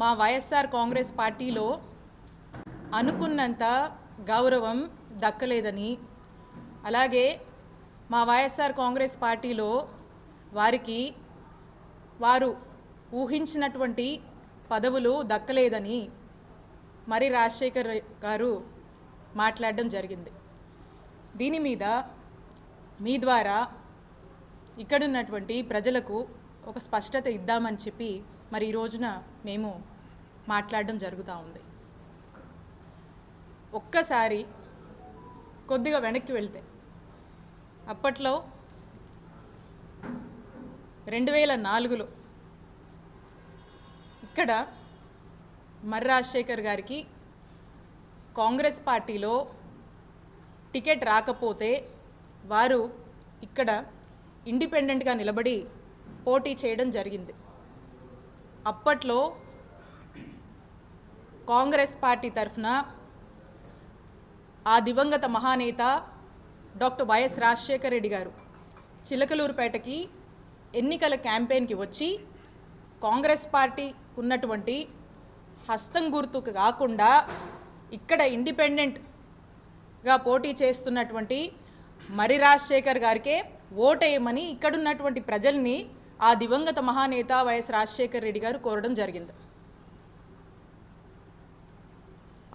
మా వైఎస్ఆర్ కాంగ్రెస్ పార్టీలో అనుకున్నంత గౌరవం దక్కలేదని. అలాగే మా వైఎస్ఆర్ కాంగ్రెస్ పార్టీలో వారికి వారు ఊహించినటువంటి పదవులు దక్కలేదని మరి రాజశేఖర్ గారు మాట్లాడడం జరిగింది. దీని మీద మీ ద్వారా ఇక్కడున్నటువంటి ప్రజలకు ఒక స్పష్టత ఇద్దామని చెప్పి మరి ఈ రోజున మేము మాట్లాడడం జరుగుతూ ఉంది. ఒక్కసారి కొద్దిగా వెనక్కి వెళ్తే అప్పట్లో రెండు వేల నాలుగులో ఇక్కడ మర్రి రాజశేఖర్ గారికి కాంగ్రెస్ పార్టీలో టికెట్ రాకపోతే వారు ఇక్కడ ఇండిపెండెంట్గా నిలబడి పోటీ చేయడం జరిగింది. అప్పట్లో కాంగ్రెస్ పార్టీ తరఫున ఆ దివంగత మహానేత డాక్టర్ వైఎస్ రాజశేఖర రెడ్డి గారు చిలకలూరుపేటకి ఎన్నికల క్యాంపెయిన్కి వచ్చి కాంగ్రెస్ పార్టీ ఉన్నటువంటి హస్తం గుర్తుకు కాకుండా ఇక్కడ ఇండిపెండెంట్గా పోటీ చేస్తున్నటువంటి మరి రాజశేఖర్ గారికే ఓటేయమని ఇక్కడున్నటువంటి ప్రజల్ని ఆ దివంగత మహానేత వైఎస్ రాజశేఖర్ రెడ్డి గారు కోరడం జరిగింది.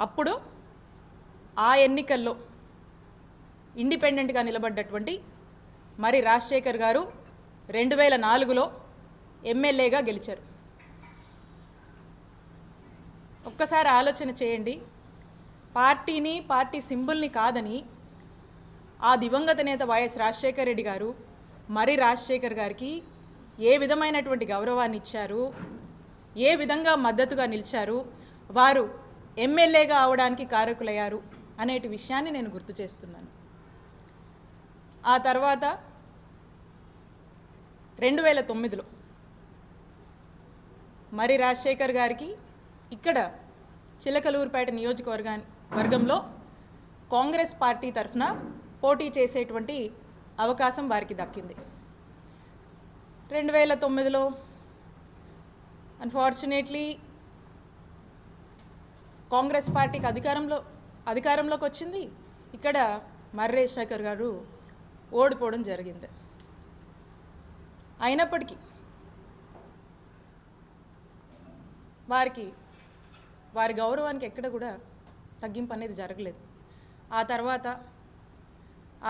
అప్పుడు ఆ ఎన్నికల్లో ఇండిపెండెంట్గా నిలబడ్డటువంటి మరి రాజశేఖర్ గారు రెండు వేల నాలుగులో ఎమ్మెల్యేగా గెలిచారు. ఒక్కసారి ఆలోచన చేయండి. పార్టీని పార్టీ సింబుల్ని కాదని ఆ దివంగత నేత వైఎస్ రాజశేఖర్ రెడ్డి గారు మరి రాజశేఖర్ గారికి ఏ విధమైనటువంటి గౌరవాన్ని ఇచ్చారు? ఏ విధంగా మద్దతుగా నిలిచారు? వారు ఎమ్మెల్యేగా అవడానికి కారకులయ్యారు అనేటి విషయాన్ని నేను గుర్తు చేస్తున్నాను. ఆ తర్వాత రెండు వేల తొమ్మిదిలో మరి రాజశేఖర్ గారికి ఇక్కడ చిలకలూరుపేట నియోజకవర్గా వర్గంలో కాంగ్రెస్ పార్టీ తరఫున పోటీ చేసేటువంటి అవకాశం వారికి దక్కింది. రెండు వేల తొమ్మిదిలో అన్ఫార్చునేట్లీ కాంగ్రెస్ పార్టీకి అధికారంలో అధికారంలోకి వచ్చింది. ఇక్కడ మర్రే శేఖర్ గారు ఓడిపోవడం జరిగింది. అయినప్పటికీ వారికి వారి గౌరవానికి ఎక్కడ కూడా తగ్గింపు అనేది జరగలేదు. ఆ తర్వాత